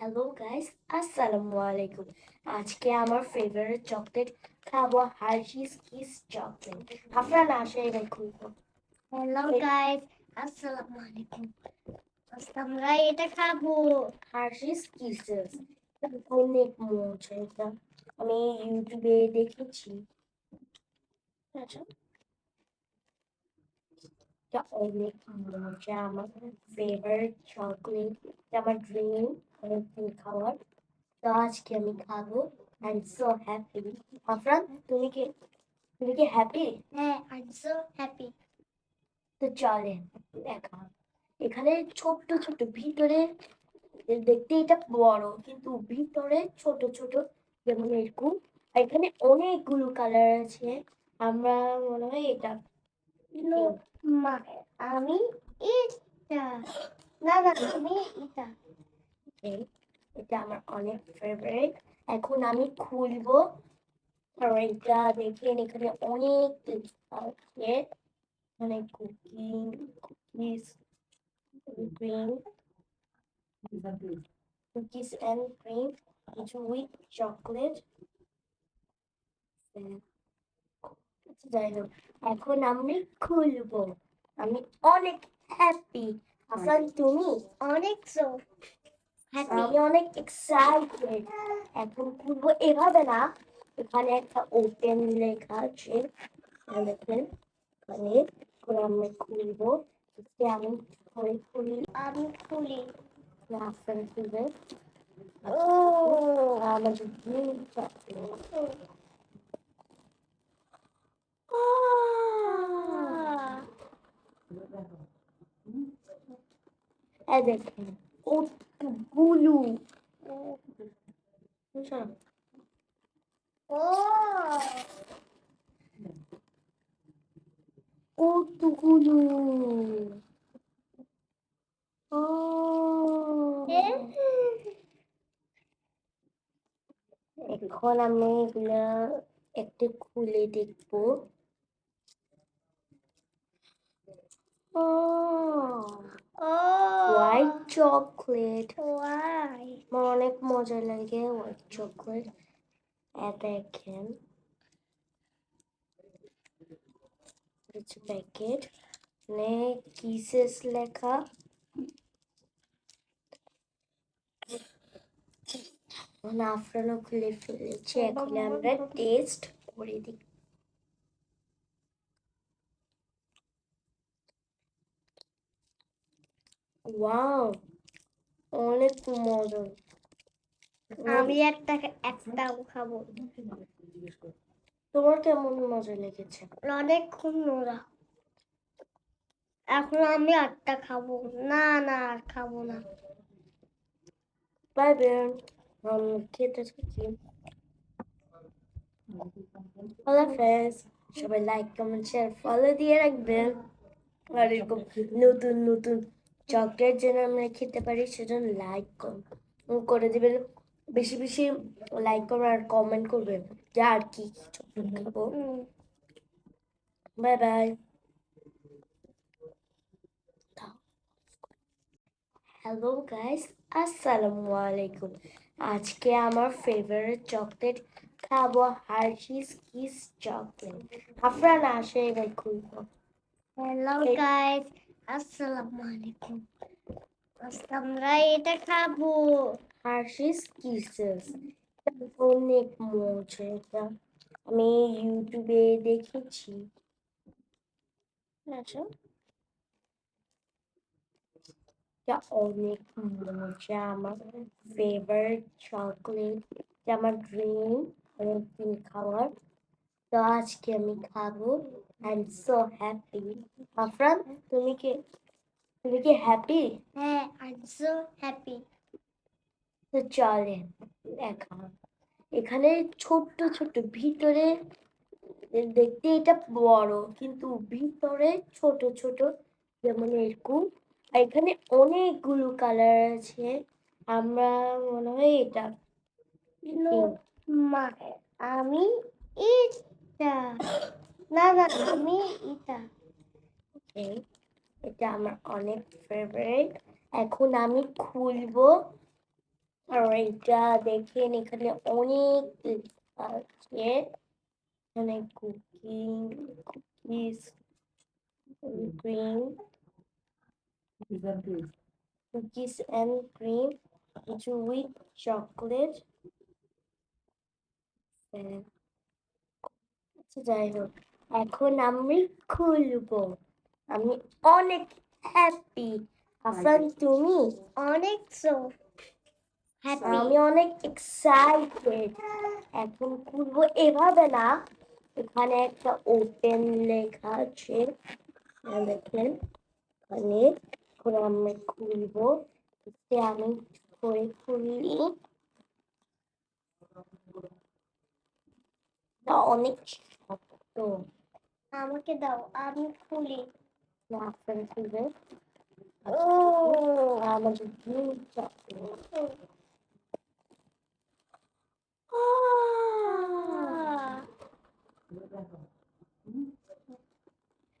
Hello guys আসসালামু আলাইকুম আজকে আমার ফেভারিট চকলেট খাব হার্শিস কিস চকলেট আপনারা না আসে এটাই খুলবো হ্যালো গাইস আসসালামু আলাইকুম আমরা এটা খাব হার্শিস কিসেস অনেক মজা এটা আমি ইউটিউবে দেখেছি আচ্ছা এটা অনেক মজা আমার ফেভারিট চকলেট আমার ড্রিম অনেকদিন খাওয়ার তো আজকে আমি খাব। আই সো হ্যাপি আফরান তুমি কি তুমি কি হ্যাপি হ্যাঁ আই সো হ্যাপি তো চলে দেখা এখানে ছোট্ট ছোট ভিতরে দেখতে এটা বড় কিন্তু ভিতরে ছোট ছোট যেমন এরকম। আর এখানে অনেকগুলো কালার আছে। আমরা মনে হয় এটা আমি এটা। না না আমি এটা। এই, এটা আমার অনেক ফেভারিট এখন আমি খুলবো। আর এটা দেখেন এখানে অনেক কিছু আছে। মানে cooking cookies cream cookies and cream কিছু উইথ চকলেট যাই হোক। এখন আমি খুলবো। আমি অনেক হ্যাপি আফরান তুমি অনেক সো হ্যাপি আমি অনেক এক্সাইটেড এখন খুলবো এভাবে না। এখানে একটা ওপেন লেখা আছে। দেখেন এখানে আমি খুলবো। আমি খুলি। আমি খুলি। রাস্তায় খুলবে ও! আমাদের গ্রিন দেখেন। কতগুলো কতগুলো ও এখন আমি এগুলা একটু খুলে দেখব। ও ও হোয়াইট চকলেট ওয়াই আমার অনেক মজা লাগে হোয়াইট চকলেট দেখেন। প্যাকেট নে কিসেস লেখা। নাফরানো খুলে ফেলেছি। এখন আমরা টেস্ট করে দিই ওয়াও অনেক মজা। আমি একটা একটাও খাব। তোমার কেমন মজা লেগেছে? অনেকক্ষণ নোরা এখন আমি আটটা খাব। না না আর খাব না। বাই বেন আমি খেতে থাকি আল্লাহ হাফেজ সবাই লাইক কমেন্ট শেয়ার ফলো দিয়ে রাখবেন। আর এরকম নতুন নতুন চকলেট যেন আমরা খেতে পারি সেজন্য লাইক করে দিবেন। বেশি বেশি লাইক করবেন আর কমেন্ট করবেন যে আর কি চকলেট খাব। বাই বাই হ্যালো গাইস আসসালামু আলাইকুম। আজকে আমার ফেভারিট চকলেট খাব হার্শিস কিস চকলেট। আপনারা না আসে এবার খুলবো হ্যালো গাইস আসসালামু আলাইকুম এটা খাব হার্শিস কিসেস অনেক মজা এটা আমি ইউটিউবে দেখেছি আচ্ছা এটা অনেক মজা আমার ফেভারিট চকলেট এটা আমার ড্রিম অনেকদিন খাওয়ার তো আজকে আমি খাব I am so happy Afran তুমি কি তুমি কি হ্যাপি হ্যাঁ আই এম সো হ্যাপি তো চলে দেখা। এখানে ছোট্ট ছোট্ট ভিতরে দেখতে এটা বড় কিন্তু ভিতরে ছোট ছোট যেমন এরকম। আর এখানে অনেকগুলো কালার আছে। আমরা মনে হয় এটা মা আমি এটা। না না আমি এটা এই, এটা আমার অনেক ফেভারিট এখন আমি খুলবো এটা দেখেন এখানে অনেক লেখা আছে এখানে cooking cookies cream cookies and cream কিছু উইথ চকলেট আচ্ছা যাই হোক এখন আমি খুলবো। আমি অনেক হ্যাপি আফরান তুমি অনেক সো হ্যাপি আমি অনেক এক্সাইটেড এখন খুলবো এভাবে না। এখানে একটা ওপেন লেখা আছে। এই দেখেন। এখানে এখন আমি খুলবো। আমি করে খুললি অনেক শক্ত আমাকে দাও আমি খুলি। না আপনার খুলবে ও আমাদের দুই চকলেট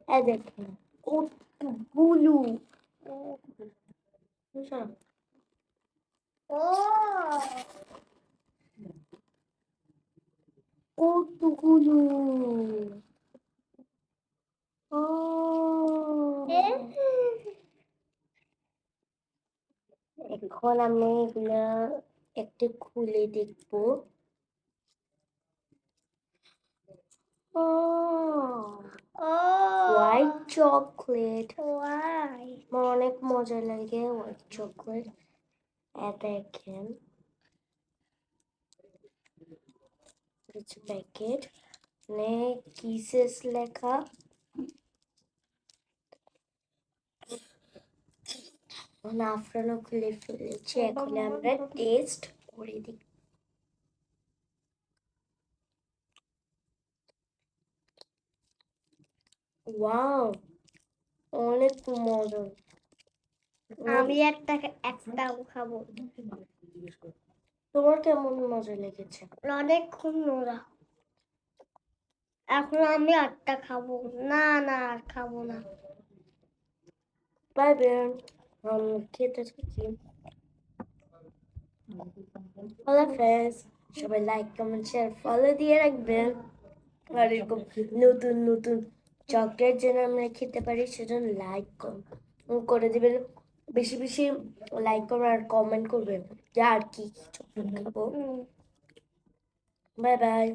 এই দেখেন কতগুলো বুঝলাম ও। কতগুলো? ও এখন আমি এগুলা একটু খুলে দেখব। ও। ও হোয়াইট চকলেট ওয়াই আমার অনেক মজা লাগে হোয়াইট চকলেট দেখেন। কিছু প্যাকেট নে কিসেস লেখা। নাফরানো খুলে ফেলেছি। এখন আমরা টেস্ট করে দিই ওয়াও অনেক মজা। আমি একটা একটাও খাব। তোমার কেমন মজা লেগেছে? অনেকক্ষণ নোরা এখন আমি আটটা খাব। না না আর খাব না। বাই বেন খেতে থাকি আল্লাহ হাফেজ সবাই লাইক কমেন্ট শেয়ার ফলো দিয়ে রাখবেন। আর এরকম নতুন নতুন চকলেট যেন আমরা খেতে পারি সেজন্য লাইক করে দিবেন। বেশি বেশি লাইক করবেন আর কমেন্ট করবেন যে আর কি চকলেট খাব। Bye bye.